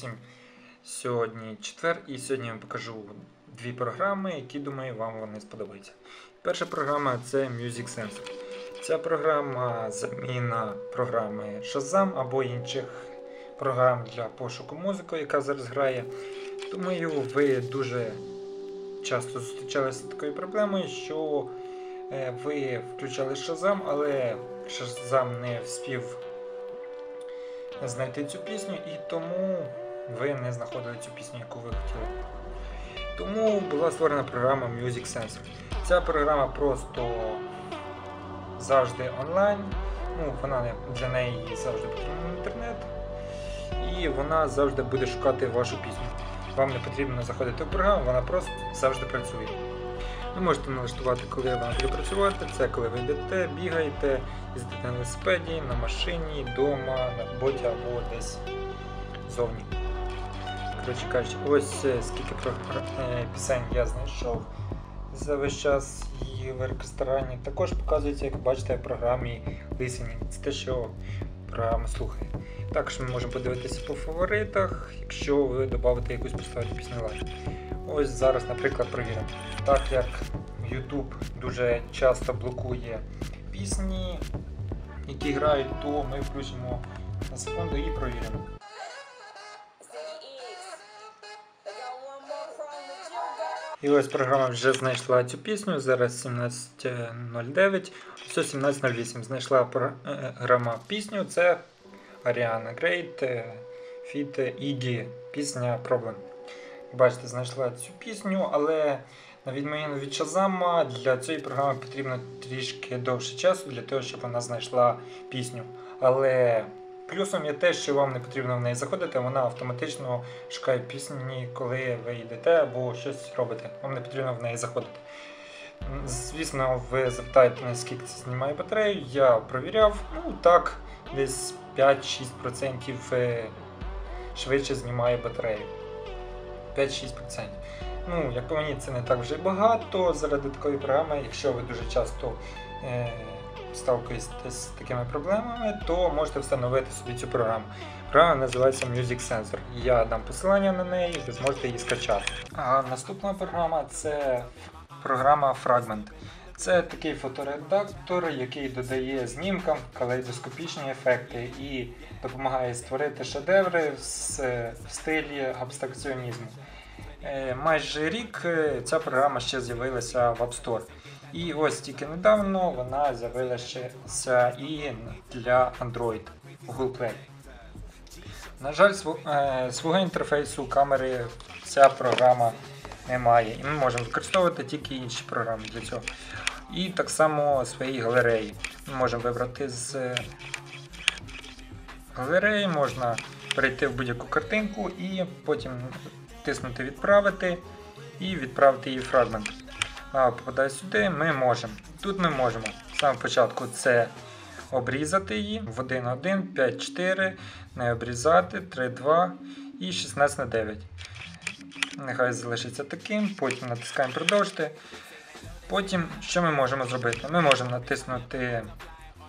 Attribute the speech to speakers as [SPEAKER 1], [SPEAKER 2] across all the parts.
[SPEAKER 1] Привіт! Сьогодні четвер, і сьогодні я вам покажу дві програми, які думаю вам вони сподобаються. Перша програма це Music Sensor. Ця програма заміна програми Shazam або інших програм для пошуку музики, яка зараз грає. Думаю, ви дуже часто зустрічалися з такою проблемою, що е, ви включали Shazam, але Shazam не вспів знайти цю пісню, і тому ви не знаходили цю пісню, яку ви хотіли. Тому була створена програма Music Sensor. Ця програма просто завжди онлайн. Ну, вона для неї завжди потрібен інтернет. І вона завжди буде шукати вашу пісню. Вам не потрібно заходити в програму, вона просто завжди працює. Ви можете налаштувати, коли вона буде працювати. Це коли ви йдете, бігаєте, їздите на велосипеді, на машині, вдома, на роботі або десь зовні. Коротше кажучи, ось е, скільки е, пісень я знайшов за весь час її в ресторані. Також показується, як бачите, в програмі Listening. Це те, що програма слухає. Також ми можемо подивитися по фаворитах, якщо ви додаєте якусь поставити пісню лайк. Ось зараз, наприклад, провіримо. Так як YouTube дуже часто блокує пісні, які грають, то ми включимо на секунду і провіримо. І ось програма вже знайшла цю пісню. Зараз 17.09, все 17.08. Знайшла програма пісню. Це Ariana Grande Fit Iggy, пісня Problem. Бачите, знайшла цю пісню, але на відміну від Shazam, для цієї програми потрібно трішки довше часу для того, щоб вона знайшла пісню. Але плюсом є те, що вам не потрібно в неї заходити, вона автоматично шукає пісні, коли ви йдете або щось робите. Вам не потрібно в неї заходити. Звісно, ви запитаєте, наскільки це знімає батарею. Я провіряв, ну так, десь 5-6% швидше знімає батарею. 5-6%. Ну, як по мені, це не так вже багато заради такої програми. Якщо ви дуже часто е, сталкуєтесь з такими проблемами, то можете встановити собі цю програму. Програма називається Music Sensor. Я дам посилання на неї, ви зможете її скачати. А наступна програма це програма Fragment. Це такий фоторедактор, який додає знімкам калейдоскопічні ефекти і допомагає створити шедеври в стилі абстракціонізму. Майже рік ця програма ще з'явилася в App Store. І ось тільки недавно вона з'явилася і для Android Google Play. На жаль, свого інтерфейсу камери ця програма не має. І ми можемо використовувати тільки інші програми для цього. І так само свої галереї. Ми можемо вибрати з галереї, можна перейти в будь-яку картинку і потім тиснути Відправити і відправити її фрагмент. Попадає сюди, ми можемо. Тут ми можемо саме початку це обрізати її в 1.1, 5.4, не обрізати, 3.2 і 16 на 9. Нехай залишиться таким, потім натискаємо продовжити. Потім, що ми можемо зробити? Ми можемо натиснути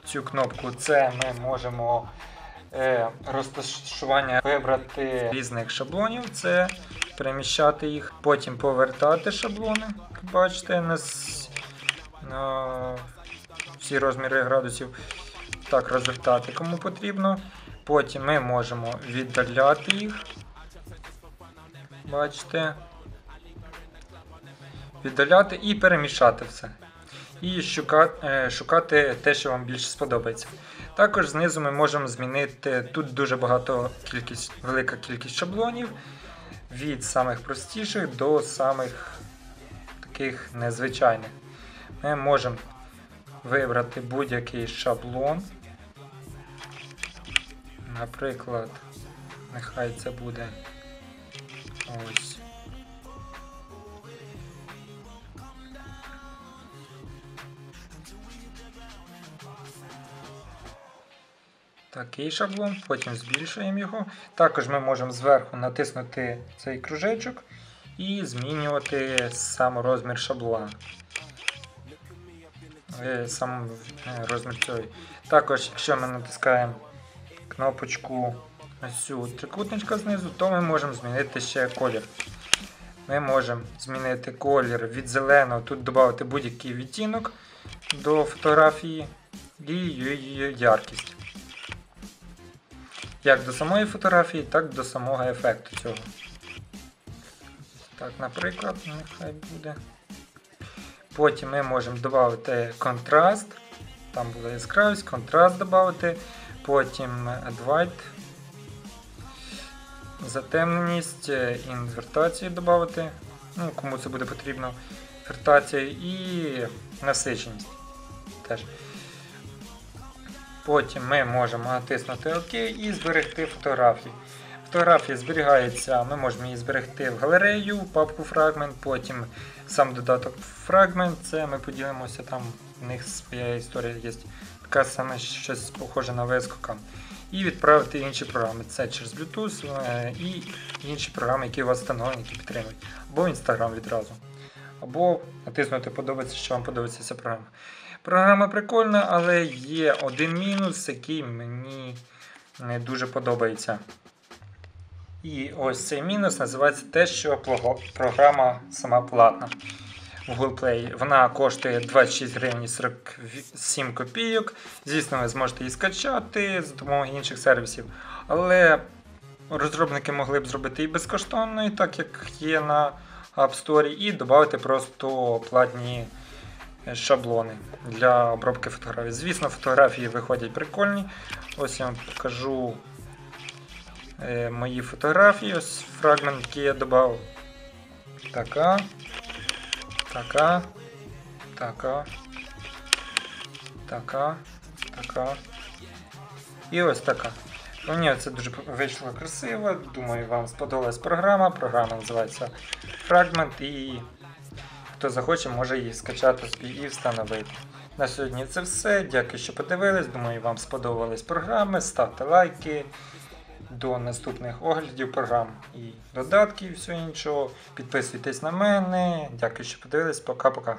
[SPEAKER 1] цю кнопку С, ми можемо е, розташування вибрати різних шаблонів, це переміщати їх, потім повертати шаблони. Бачите, на, на всі розміри градусів. Так, розвертати кому потрібно. Потім ми можемо віддаляти їх. Бачите віддаляти і перемішати все. І шукати, е, шукати те, що вам більше сподобається. Також знизу ми можемо змінити тут дуже багато кількість, велика кількість шаблонів від самих простіших до самих таких незвичайних. Ми можемо вибрати будь-який шаблон. Наприклад, нехай це буде ось такий шаблон, потім збільшуємо його. Також ми можемо зверху натиснути цей кружечок і змінювати сам розмір шаблона. Е, сам е, розмір цього. Також, якщо ми натискаємо кнопочку ось цю трикутничка знизу, то ми можемо змінити ще колір. Ми можемо змінити колір від зеленого, тут додати будь-який відтінок до фотографії і її яркість. Як до самої фотографії, так і до самого ефекту цього. Так, наприклад, нехай буде. Потім ми можемо додати контраст. Там була яскравість, контраст додати. Потім White, затемненість, е, інвертацію додати. Ну, кому це буде потрібно. Інвертація і насиченість. Теж. Потім ми можемо натиснути ОК і зберегти фотографії. Фотографія зберігається, ми можемо її зберегти в галерею, в папку фрагмент, потім сам додаток фрагмент, це ми поділимося, там в них своя історія є. Така саме щось похоже на VSCOCAM. І відправити інші програми. Це через Bluetooth е, і інші програми, які у вас встановлені, які підтримують. Або Instagram відразу. Або натиснути подобається, що вам подобається ця програма. Програма прикольна, але є один мінус, який мені не дуже подобається. І ось цей мінус називається те, що програма сама платна в Google Play. Вона коштує 26 гривень 47 копійок. Звісно, ви зможете її скачати за допомогою інших сервісів. Але розробники могли б зробити і безкоштовною, так як є на App Store, і додати просто платні шаблони для обробки фотографій. Звісно, фотографії виходять прикольні. Ось я вам покажу е, мої фотографії. Ось фрагмент, який я додав. Така. Така. Така. Така. Така. І ось така. Мені це дуже вийшло красиво. Думаю, вам сподобалась програма. Програма називається Fragment і хто захоче, може її скачати і встановити. На сьогодні це все. Дякую, що подивились. Думаю, вам сподобались програми. Ставте лайки. До наступних оглядів програм і додатків і всього іншого. Підписуйтесь на мене. Дякую, що подивились. Пока-пока.